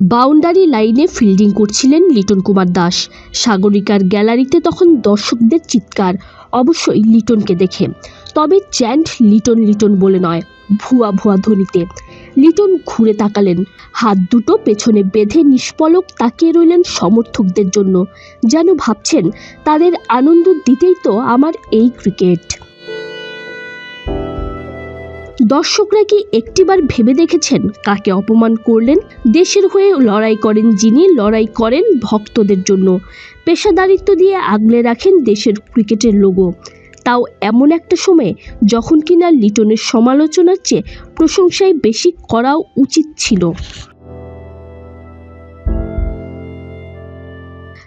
Boundary লাইনে fielding করছিলেন লিটন কুমার দাস। সাগরিকার গ্যালারিতে তখন দর্শকদের চিৎকার, অবশ্যই লিটনকে দেখে। তবে চ্যান্ট লিটন লিটন বলে নয়, ভুয়া ভুয়া ধ্বনিতে। লিটন ঘুরে তাকালেন, হাত দুটো পেছনে বেঁধে নিষ্পলক তাকিয়ে রইলেন সমর্থকদের জন্য। যেন ভাবছেন, তাদের আনন্দ দিতেই তো আমার এই ক্রিকেট। দর্শকরা কি একটিবার ভেবে দেখেছেন কাকে অপমান করলেন? দেশের হয়ে লড়াই করেন যিনি, লড়াই করেন ভক্তদের জন্য। পেশাদারিত্ব দিয়ে আগলে রাখেন দেশের ক্রিকেটের লোগো। তাও এমন একটা সময়ে যখন কিনা লিটনের সমালোচনার চেয়ে প্রশংসাই বেশি করাও উচিত ছিল।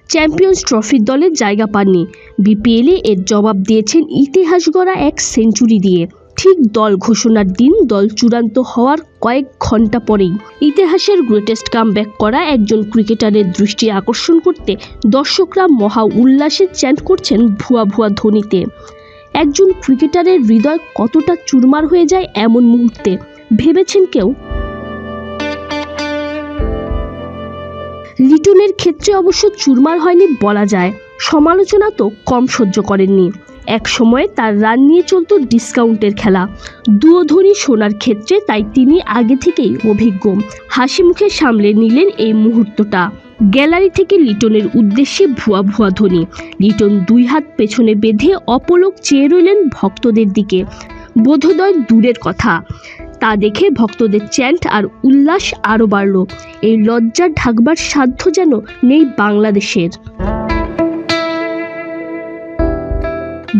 চ্যাম্পিয়ন্স ট্রফির দলে জায়গা পাননি। বিপিএলে এর জবাব দিয়েছেন ইতিহাস গড়া এক সেঞ্চুরি দিয়ে। ঠিক দল ঘোষণার দিন দল চূড়ান্ত হওয়ার কয়েক ঘণ্টা পরেই ইতিহাসের গ্রেটেস্ট কামব্যাক করা একজন ক্রিকেটারের দৃষ্টি আকর্ষণ করতে দর্শকরা মহা উল্লাসে চ্যান্ট করছেন ভুয়া ভুয়া ধ্বনিতে। একজন ক্রিকেটারের হৃদয় কতটা চুরমার হয়ে যায় এমন মুহূর্তে? ভেবেছেন কেউ? লিটনের ক্ষেত্রে অবশ্য চুরমার হয়নি বলা যায়। সমালোচনা তো কম সহ্য করেননি। এক সময়ে তার রান নিয়ে চলতো ডিসকাউন্টের খেলা। দুয়োধনী শোনার ক্ষেত্রে, তাই তিনি আগে থেকেই অভিজ্ঞ। হাসি মুখে সামলে নিলেন এই মুহূর্তটা। গ্যালারি থেকে লিটনের উদ্দেশ্যে ভুয়া ভুয়া ধ্বনি। লিটন দুই হাত পেছনে বেঁধে অপলক চেয়ে রইলেন ভক্তদের দিকে। বোধোদয় দূরের কথা। তা দেখে ভক্তদের চ্যান্ট আর উল্লাস আরও বাড়ল। এই লজ্জা ঢাকবার সাধ্য যেন নেই বাংলাদেশের।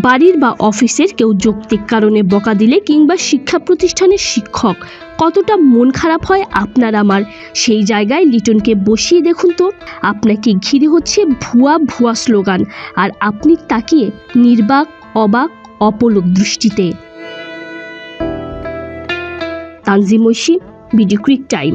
বাড়ির বা অফিসের কেউ যৌক্তিক কারণে বকা দিলে কিংবা শিক্ষা প্রতিষ্ঠানের শিক্ষক কতটা মন খারাপ হয় আপনার আমার, সেই জায়গায় লিটনকে বসিয়ে দেখুন তো। আপনাকে ঘিরে হচ্ছে ভুয়া ভুয়া স্লোগান আর আপনি তাকিয়ে নির্বাক, অবাক, অপলক দৃষ্টিতে। Tanzim Oishi cric time.